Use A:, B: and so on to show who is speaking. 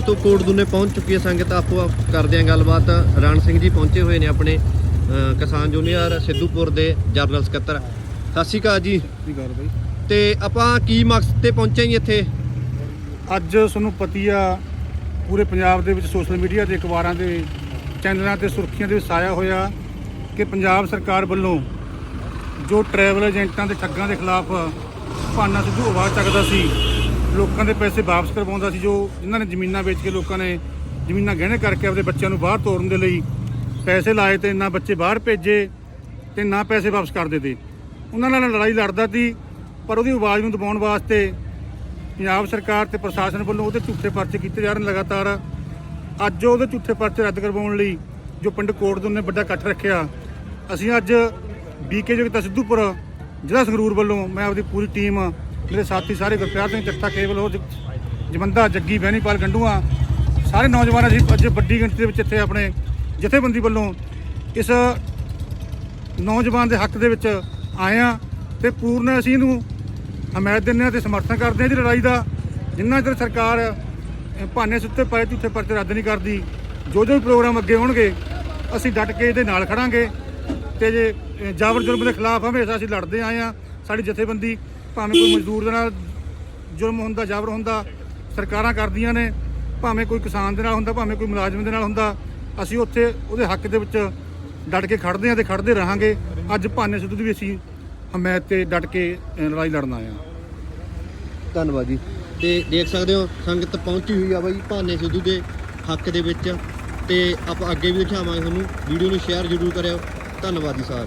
A: ਤੋਂ ਕੋਟਦੂਨੇ ਪਹੁੰਚ ਚੁੱਕੀ ਹੈ ਸੰਗਤ ਆਪੋ ਆਪ ਕਰਦੇ ਆਂ ਗੱਲਬਾਤ। ਰਣ ਸਿੰਘ ਜੀ ਪਹੁੰਚੇ ਹੋਏ ਨੇ ਆਪਣੇ ਕਿਸਾਨ ਜੂਨੀਅਰ ਸਿੱਧੂਪੁਰ ਦੇ ਜਨਰਲ ਸਕੱਤਰ। ਸਤਿ ਸ਼੍ਰੀ ਅਕਾਲ ਜੀ। ਤੇ ਆਪਾਂ ਕੀ ਮਕਸਦ ਤੇ ਪਹੁੰਚੇ ਜੀ ਇੱਥੇ?
B: ਅੱਜ ਤੁਹਾਨੂੰ ਪਤੀ ਆ ਪੂਰੇ ਪੰਜਾਬ ਦੇ ਵਿੱਚ ਸੋਸ਼ਲ ਮੀਡੀਆ ਦੇ ਅਖਬਾਰਾਂ ਦੇ ਚੈਨਲਾਂ ਤੇ ਸੁਰਖੀਆਂ ਦੇ ਵਿੱਚ ਆਇਆ ਹੋਇਆ ਕਿ ਪੰਜਾਬ ਸਰਕਾਰ ਵੱਲੋਂ ਜੋ ਟਰੈਵਲ ਏਜੰਟਾਂ ਦੇ ਠੱਗਾਂ ਦੇ ਖਿਲਾਫ ਭਾਨਾ ਸਿੱਧੂ ਆਵਾਜ਼ ਚੱਕਦਾ ਸੀ ਲੋਕਾਂ ਦੇ ਪੈਸੇ ਵਾਪਸ ਕਰਵਾਉਂਦਾ ਸੀ, ਜੋ ਜਿਨ੍ਹਾਂ ਨੇ ਜ਼ਮੀਨਾਂ ਵੇਚ ਕੇ ਲੋਕਾਂ ਨੇ ਜ਼ਮੀਨਾਂ ਗਹਿਣੇ ਕਰਕੇ ਆਪਦੇ ਬੱਚਿਆਂ ਨੂੰ ਬਾਹਰ ਤੋਰਨ ਦੇ ਲਈ ਪੈਸੇ ਲਾਏ ਤੇ ਨਾ ਬੱਚੇ ਬਾਹਰ ਭੇਜੇ ਤੇ ਨਾ ਪੈਸੇ ਵਾਪਸ ਕਰਦੇ ਤੇ ਉਹਨਾਂ ਨਾਲ ਲੜਾਈ ਲੜਦਾ ਸੀ, ਪਰ ਉਹਦੀ ਆਵਾਜ਼ ਨੂੰ ਦਬਾਉਣ ਵਾਸਤੇ ਪੰਜਾਬ ਸਰਕਾਰ ਤੇ ਪ੍ਰਸ਼ਾਸਨ ਵੱਲੋਂ ਉਹਦੇ ਝੂਠੇ ਪਰਚੇ ਕੀਤੇ ਜਾ ਰਹੇ ਨੇ ਲਗਾਤਾਰ। ਅੱਜ ਉਹਦੇ ਝੂਠੇ ਪਰਚੇ ਰੱਦ ਕਰਵਾਉਣ ਲਈ ਜੋ ਪਿੰਡ ਕੋਟ ਕੋਟਦੁਨ ਨੇ ਵੱਡਾ ਇਕੱਠ ਰੱਖਿਆ। ਅਸੀਂ ਅੱਜ ਬੀਕੇ ਜਗਤਾ ਸਿੱਧੂਪੁਰ ਜ਼ਿਲ੍ਹਾ ਸੰਗਰੂਰ ਵੱਲੋਂ ਮੈਂ ਆਪਦੀ ਪੂਰੀ ਟੀਮ ਮੇਰੇ ਸਾਥੀ ਸਾਰੇ ਗੁਰਪਿਆਰ ਸਿੰਘ ਚੱਠਾ ਕੇਵਲ ਹੋਰ ਜਮੰਦਾ ਜੱਗੀ ਬਹਿਣੀਪਾਲ ਗੰਡੂਆ ਸਾਰੇ ਨੌਜਵਾਨ ਅਸੀਂ ਅੱਜ ਵੱਡੀ ਗਿਣਤੀ ਦੇ ਵਿੱਚ ਇੱਥੇ ਆਪਣੇ ਜਥੇਬੰਦੀ ਵੱਲੋਂ ਇਸ ਨੌਜਵਾਨ ਦੇ ਹੱਕ ਦੇ ਵਿੱਚ ਆਏ ਆ ਤੇ ਪੂਰਨ ਅਸੀਂ ਇਹਨੂੰ ਹਮਾਇਤ ਦਿੰਦੇ ਹਾਂ ਤੇ ਸਮਰਥਨ ਕਰਦੇ ਹਾਂ ਇਹਦੀ ਲੜਾਈ ਦਾ ਜਿੰਨਾ ਚਿਰ ਸਰਕਾਰ ਭਾਨੇ ਸੁੱਤੇ ਪਏ ਝੂਠੇ ਪਰਚੇ ਰੱਦ ਨਹੀਂ ਕਰਦੀ ਜੋ ਜੋ ਵੀ ਪ੍ਰੋਗਰਾਮ ਅੱਗੇ ਹੋਣਗੇ ਅਸੀਂ ਡਟ ਕੇ ਇਹਦੇ ਨਾਲ ਖੜਾਂਗੇ ਤੇ ਜੇ ਅਹ, ਜਾਬਰ ਜ਼ੁਲਮ ਦੇ ਖਿਲਾਫ ਹਮੇਸ਼ਾ ਅਸੀਂ ਲੜਦੇ ਆਏ ਆ ਸਾਡੀ ਜਥੇਬੰਦੀ ਭਾਵੇਂ ਕੋਈ ਮਜ਼ਦੂਰ ਦੇ ਨਾਲ ਜ਼ੁਲਮ ਹੁੰਦਾ, ਜ਼ਬਰ ਹੁੰਦਾ, ਸਰਕਾਰਾਂ ਕਰਦੀਆਂ ਨੇ, ਭਾਵੇਂ ਕੋਈ ਕਿਸਾਨ ਦੇ ਨਾਲ ਹੁੰਦਾ, ਭਾਵੇਂ ਕੋਈ ਮੁਲਾਜ਼ਮ ਦੇ ਨਾਲ ਹੁੰਦਾ, ਅਸੀਂ ਉੱਥੇ ਉਹਦੇ ਹੱਕ ਦੇ ਵਿੱਚ ਡਟ ਕੇ ਖੜਦੇ ਆ ਤੇ ਖੜਦੇ ਰਹਾਂਗੇ। ਅੱਜ ਭਾਨੇ ਸਿੱਧੂ ਦੀ ਵੀ ਅਸੀਂ ਹਮਾਇਤ ਤੇ ਡਟ ਕੇ ਲੜਾਈ ਲੜਨ ਆਏ ਆ
A: ਧੰਨਵਾਦ ਜੀ। ਤੇ ਦੇਖ ਸਕਦੇ ਹੋ, ਸੰਗਤ ਪਹੁੰਚੀ ਹੋਈ ਆ ਬਾਈ ਭਾਨੇ ਸਿੱਧੂ ਦੇ ਹੱਕ ਦੇ ਵਿੱਚ ਤੇ ਆਪਾਂ ਅੱਗੇ ਵੀ ਦਿਖਾਵਾਂਗੇ ਤੁਹਾਨੂੰ। ਵੀਡੀਓ ਨੂੰ ਸ਼ੇਅਰ ਜ਼ਰੂਰ ਕਰਿਓ। ਧੰਨਵਾਦ ਜੀ ਸਾਰ